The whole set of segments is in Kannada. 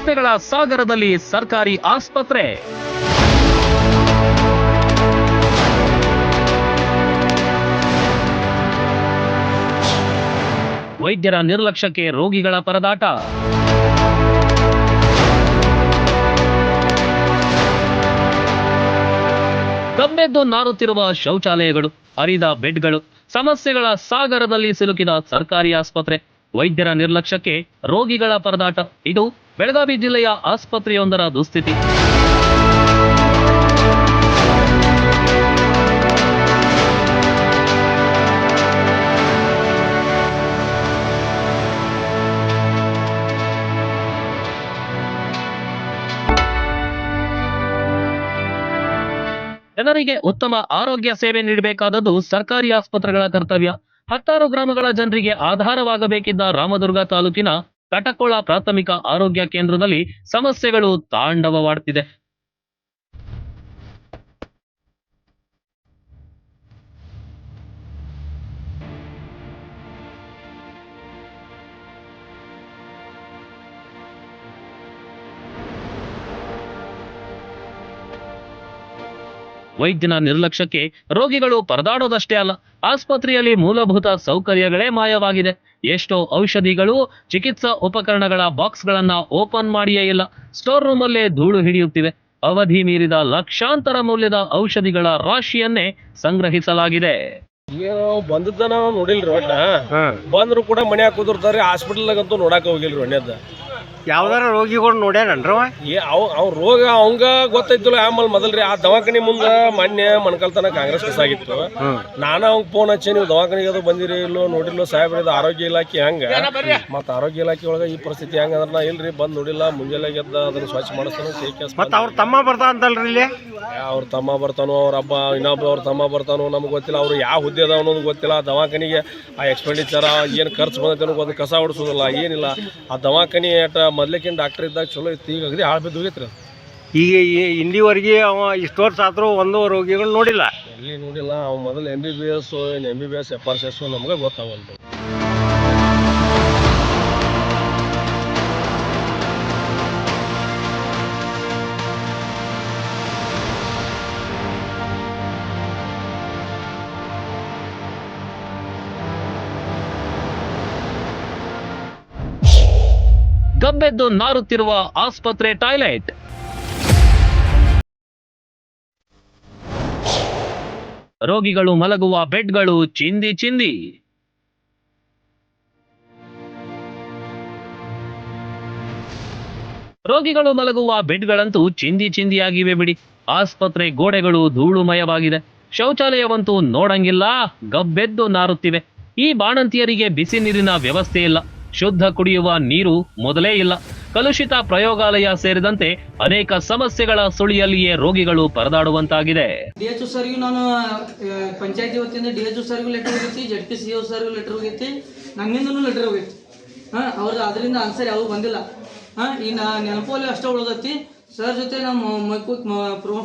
ಸಮಸ್ಯೆಗಳ ಸಾಗರದಲ್ಲಿ ಸರ್ಕಾರಿ ಆಸ್ಪತ್ರೆ. ವೈದ್ಯರ ನಿರ್ಲಕ್ಷ್ಯಕ್ಕೆ ರೋಗಿಗಳ ಪರದಾಟ. ಕಮ್ಮೆದ್ದು ನಾರುತ್ತಿರುವ ಶೌಚಾಲಯಗಳು ಅರಿದ ಬೆಡ್ಗಳು, ಸಮಸ್ಯೆಗಳ ಸಾಗರದಲ್ಲಿ ಸಿಲುಕಿದ ಸರ್ಕಾರಿ ಆಸ್ಪತ್ರೆ. ವೈದ್ಯರ ನಿರ್ಲಕ್ಷ್ಯಕ್ಕೆ ರೋಗಿಗಳ ಪರದಾಟ. ಇದು ಬೆಳಗಾವಿ ಜಿಲ್ಲೆಯ ಆಸ್ಪತ್ರೆಯೊಂದರ ದುಸ್ಥಿತಿ. ಜನರಿಗೆ ಉತ್ತಮ ಆರೋಗ್ಯ ಸೇವೆ ನೀಡಬೇಕಾದದ್ದು ಸರ್ಕಾರಿ ಆಸ್ಪತ್ರೆಗಳ ಕರ್ತವ್ಯ. ಹತ್ತಾರು ಗ್ರಾಮಗಳ ಜನರಿಗೆ ಆಧಾರವಾಗಬೇಕಿದ್ದ ರಾಮದುರ್ಗ ತಾಲೂಕಿನ ಕಟಕೋಳ ಪ್ರಾಥಮಿಕ ಆರೋಗ್ಯ ಕೇಂದ್ರದಲ್ಲಿ ಸಮಸ್ಯೆಗಳು ತಾಂಡವವಾಡ್ತಿದೆ. ವೈದ್ಯನ ನಿರ್ಲಕ್ಷ್ಯಕ್ಕೆ ರೋಗಿಗಳು ಪರದಾಡೋದಷ್ಟೇ ಅಲ್ಲ. ಆಸ್ಪತ್ರೆಯಲ್ಲಿ ಮೂಲಭೂತ ಸೌಕರ್ಯಗಳೇ ಮಾಯವಾಗಿದೆ. ಎಷ್ಟೋ ಔಷಧಿಗಳು ಚಿಕಿತ್ಸಾ ಉಪಕರಣಗಳ ಬಾಕ್ಸ್ಗಳನ್ನ ಓಪನ್ ಮಾಡಿಯೇ ಇಲ್ಲ. ಸ್ಟೋರ್ ರೂಮಲ್ಲೇ ಧೂಳು ಹಿಡಿಯುತ್ತಿವೆ. ಅವಧಿ ಮೀರಿದ ಲಕ್ಷಾಂತರ ಮೌಲ್ಯದ ಔಷಧಿಗಳ ರಾಶಿಯನ್ನೇ ಸಂಗ್ರಹಿಸಲಾಗಿದೆ. ಏನು ಬಂದದ್ದ ನಾವು ನೋಡಿಲ್ರಿ ಒಟ್ಟ ಬಂದ್ರು ಕೂಡ ಮನ್ಯಾಗ ಕುದುರ್ತಾರ್ರಿ ಹಾಸ್ಪಿಟಲ್ನಾಗಂತೂ ನೋಡಾಕ ಹೋಗಿಲ್ರಿ ಒಣ್ಣೆದ ಯಾವ್ದಾರ ರೋಗಿಗಳು ನೋಡ್ಯಾರನ್ರವ ಏ ಅವ್ ಅವ್ ರೋಗ ಅವಂಗ ಗೊತ್ತೈತಿಲ್ಲ ಆಮೇಲೆ ಮೊದಲ್ರಿ ಆ ದವಾಖಾನೆ ಮುಂದ ಮೊನ್ನೆ ಮಣ್ಕಲ್ತನ ಕಾಂಗ್ರೆಸ್ ಕಸಾಗಿತ್ತು ನಾನು ಅವಂಗ ಫೋನ್ ಹಚ್ಚಿ ನೀವು ದವಾಖಾನೆಗೆ ಅದು ಬಂದಿರಿ ಇಲ್ಲೋ ನೋಡಿಲ್ಲೋ ಸಾಹೇಬ್ ಇದು ಆರೋಗ್ಯ ಇಲಾಖೆ ಹಂಗ? ಮತ್ತೆ ಆರೋಗ್ಯ ಇಲಾಖೆ ಒಳಗ ಈ ಪರಿಸ್ಥಿತಿ ಹೆಂಗ ಅಂದ್ರೆ ನಾ ಇಲ್ರಿ ಬಂದು ನೋಡಿಲ್ಲ ಮುಂಜಾನೆ ಗೆದ್ದ ಅದನ್ನ ಸ್ವಚ್ಛ ಮಾಡಿಸ್ತಾನೆ ಸೇಕೆಸ್ ಮತ್ತೆ ಅವ್ರ ತಮ್ಮ ಬರ್ತಾ ಅಂತಲ್ರಿ ಇಲ್ಲಿ? ಅವ್ರ ತಮ್ಮ ಬರ್ತಾನೋ ಅವ್ರ ಹಬ್ಬ ಇನ್ನೊಬ್ಬ ಅವ್ರ ತಮ್ಮ ಬರ್ತಾನೋ ನಮ್ಗೆ ಗೊತ್ತಿಲ್ಲ ಅವ್ರು ಯಾವ ಹುದ್ದೆ ಅದಾವ ಅನ್ನೋದು ಗೊತ್ತಿಲ್ಲ. ಆ ದವಾಖಾನಿಗೆ ಆ ಎಕ್ಸ್ಪೆಂಡಿಚರ್ ಏನು ಖರ್ಚು ಬಂದೈತೆ ಅನ್ನೋದು ಒಂದು ಕಸ ಹೊಡಿಸೋದಿಲ್ಲ ಏನಿಲ್ಲ. ಆ ದವಾಖಾನೆ ಅಟ ಮೊದ್ಲೇಕಿನ ಡಾಕ್ಟರ್ ಇದ್ದಾಗ ಚಲೋ ಇತ್ತು ಈಗ ಅಗದಿ ಹಾಳು ಬಿದ್ದು ಹೋಗೈತ್ರಿ ಅದು. ಈಗ ಈ- ಇಲ್ಲಿವರೆಗೆ ಅವ ಇಷ್ಟು ವರ್ಷ ಆದರೂ ಒಂದು ರೋಗಿಗಳು ನೋಡಿಲ್ಲ ಎಲ್ಲಿ ನೋಡಿಲ್ಲ ಅವ್ ಮೊದಲು M B B S M B B S F R C S ನಮಗೆ ಗೊತ್ತಾಗಲ್ದು ಗಬ್ಬೆದ್ದು ನಾರುತ್ತಿರುವ ಆಸ್ಪತ್ರೆ ಟಾಯ್ಲೆಟ್. ರೋಗಿಗಳು ಮಲಗುವ ಬೆಡ್ಗಳು ಚಿಂದಿ ಚಿಂದಿ. ರೋಗಿಗಳು ಮಲಗುವ ಬೆಡ್ಗಳಂತೂ ಚಿಂದಿ ಚಿಂದಿಯಾಗಿವೆ ಬಿಡಿ. ಆಸ್ಪತ್ರೆ ಗೋಡೆಗಳು ಧೂಳುಮಯವಾಗಿದೆ. ಶೌಚಾಲಯವಂತೂ ನೋಡಂಗಿಲ್ಲ. ಗಬ್ಬೆದ್ದು ನಾರುತ್ತಿವೆ. ಈ ಬಾಣಂತಿಯರಿಗೆ ಬಿಸಿ ನೀರಿನ ವ್ಯವಸ್ಥೆ ಇಲ್ಲ. ಶುದ್ಧ ಕುಡಿಯುವ ನೀರು ಮೊದಲೇ ಇಲ್ಲ. ಕಲುಷಿತ ಪ್ರಯೋಗಾಲಯ ಸೇರಿದಂತೆ ಅನೇಕ ಸಮಸ್ಯೆಗಳ ಸುಳಿಯಲ್ಲಿಯೇ ರೋಗಿಗಳು ಪರದಾಡುವಂತಾಗಿದೆ. ಡಿ ಎಚ್ ಸರ್ಗೂ ನಾನು ಪಂಚಾಯತಿ ವತಿಯಿಂದ ಡಿ ಎಚ್ ಸರ್ಗೂ ಲೆಟರ್ ಹೋಗೈತಿ ಜಡ್ ಪಿ ಸಿ ಸರ್ಗೂ ಲೆಟರ್ ಹೋಗೈತಿ ನನ್ನಿಂದನೂ ಲೆಟರ್ ಹೋಗೈತಿ ಹಾಂ, ಅವ್ರದ್ದು ಅದರಿಂದ ಆನ್ಸರ್ ಯಾವಾಗ ಬಂದಿಲ್ಲ. ಹಾಂ, ಈ ನೆನಪಲ್ಲಿ ನೆನಪೋಲಿ ಅಷ್ಟೇ ಉಳ್ದೈತಿ. ಸರ್ ಜೊತೆ ನಮ್ಮ ಮೈಕು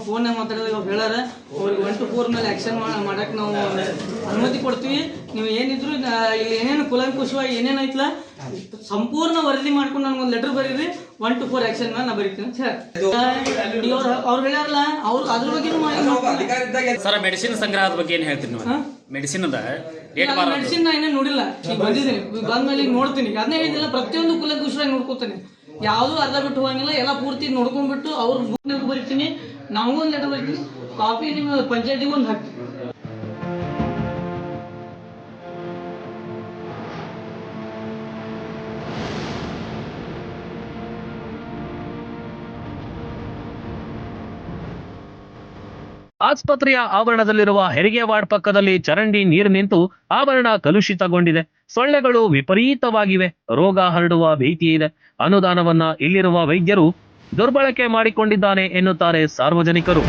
ಫೋನ್ ಮಾತಾಡಿದಾಗ ಅವ್ರು ಹೇಳಾರ. ಅವ್ರಿಗೆ ಒನ್ ಟು ಫೋರ್ ಮೇಲೆ ಆಕ್ಷನ್ ಮಾಡಕ್ಕೆ ನಾವು ಅನುಮತಿ ಕೊಡ್ತೀವಿ. ನೀವು ಏನಿದ್ರು ಇಲ್ಲಿ ಏನೇನು ಕುಲಂಕುಷವಾಗಿ ಏನೇನು ಐತಲ್ಲ ಸಂಪೂರ್ಣ ವರದಿ ಮಾಡ್ಕೊಂಡು ನನಗೊಂದು ಲೆಟರ್ ಬರೀರಿ. ಒನ್ ಟು ಫೋರ್ ಆ್ಯಕ್ಷನ್ ನಾ ಬರೀತೀನಿ. ಸರ್ ಅವ್ರು ಹೇಳಾರಲ್ಲ ಹೇಳ್ಯಾರಲ್ಲ ಅವ್ರು ಅದ್ರ ಬಗ್ಗೆ ಸರ್ ಮೆಡಿಸಿನ್ ಸಂಗ್ರಹದ ಬಗ್ಗೆ ಏನು ಹೇಳ್ತೀನಿ ನೀವು? ಮೆಡಿಸಿನ್ ಅದ ಮೆಡಿಸಿನ್ ನಾ ಇನ್ನೂ ನೋಡಿಲ್ಲ. ಈಗ ಬಂದಿದ್ದೀನಿ. ಬಂದ್ಮೇಲೆ ಈಗ ನೋಡ್ತೀನಿ. ಅದನ್ನೇ ಹೇಳಿದಿಲ್ಲ ಪ್ರತಿಯೊಂದು ಕುಲಂಕುಶವಾಗಿ ನೋಡ್ಕೋತೀನಿ. ಯಾವುದು ಅರ್ಧ ಬಿಟ್ಟು ಹೋಗಂಗಿಲ್ಲ, ಎಲ್ಲ ಪೂರ್ತಿ ನೋಡ್ಕೊಂಡ್ಬಿಟ್ಟು ಅವ್ರ ಬುಕ್ ಬರಿತೀನಿ. ನಾವು ಒಂದು ಲೆಟರ್ ಬರಿತೀನಿ. ಕಾಪಿ ನಿಮ್ಮ ಪಂಚಾಯತಿಗೆ ಒಂದು ಹಾಕ್ತೀನಿ. ಆಸ್ಪತ್ರೆಯ ಆವರಣದಲ್ಲಿರುವ ಹೆರಿಗೆ ವಾರ್ಡ್ ಪಕ್ಕದಲ್ಲಿ ಚರಂಡಿ ನೀರು ನಿಂತು ಆವರಣ ಕಲುಷಿತಗೊಂಡಿದೆ. ಸೊಳ್ಳೆಗಳು ವಿಪರೀತವಾಗಿವೆ. ರೋಗ ಹರಡುವ ಭೀತಿ ಇದೆ. ಅನುದಾನವನ್ನ ಇಲ್ಲಿರುವ ವೈದ್ಯರು ದುರ್ಬಳಕೆ ಮಾಡಿಕೊಂಡಿದ್ದಾನೆ ಎನ್ನುತ್ತಾರೆ ಸಾರ್ವಜನಿಕರು.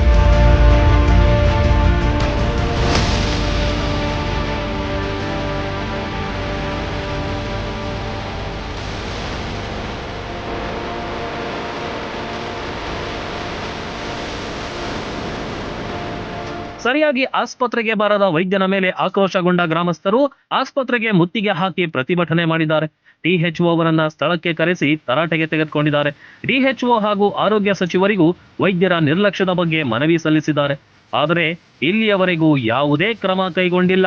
ಸರಿಯಾಗಿ ಆಸ್ಪತ್ರೆಗೆ ಬಾರದ ವೈದ್ಯನ ಮೇಲೆ ಆಕ್ರೋಶಗೊಂಡ ಗ್ರಾಮಸ್ಥರು ಆಸ್ಪತ್ರೆಗೆ ಮುತ್ತಿಗೆ ಹಾಕಿ ಪ್ರತಿಭಟನೆ ಮಾಡಿದ್ದಾರೆ. ಡಿಎಚ್ಒ ಅವರನ್ನ ಸ್ಥಳಕ್ಕೆ ಕರೆಸಿ ತರಾಟೆಗೆ ತೆಗೆದುಕೊಂಡಿದ್ದಾರೆ. ಡಿಎಚ್ಒ ಹಾಗೂ ಆರೋಗ್ಯ ಸಚಿವರಿಗೂ ವೈದ್ಯರ ನಿರ್ಲಕ್ಷ್ಯದ ಬಗ್ಗೆ ಮನವಿ ಸಲ್ಲಿಸಿದ್ದಾರೆ. ಆದರೆ ಇಲ್ಲಿಯವರೆಗೂ ಯಾವುದೇ ಕ್ರಮ ಕೈಗೊಂಡಿಲ್ಲ.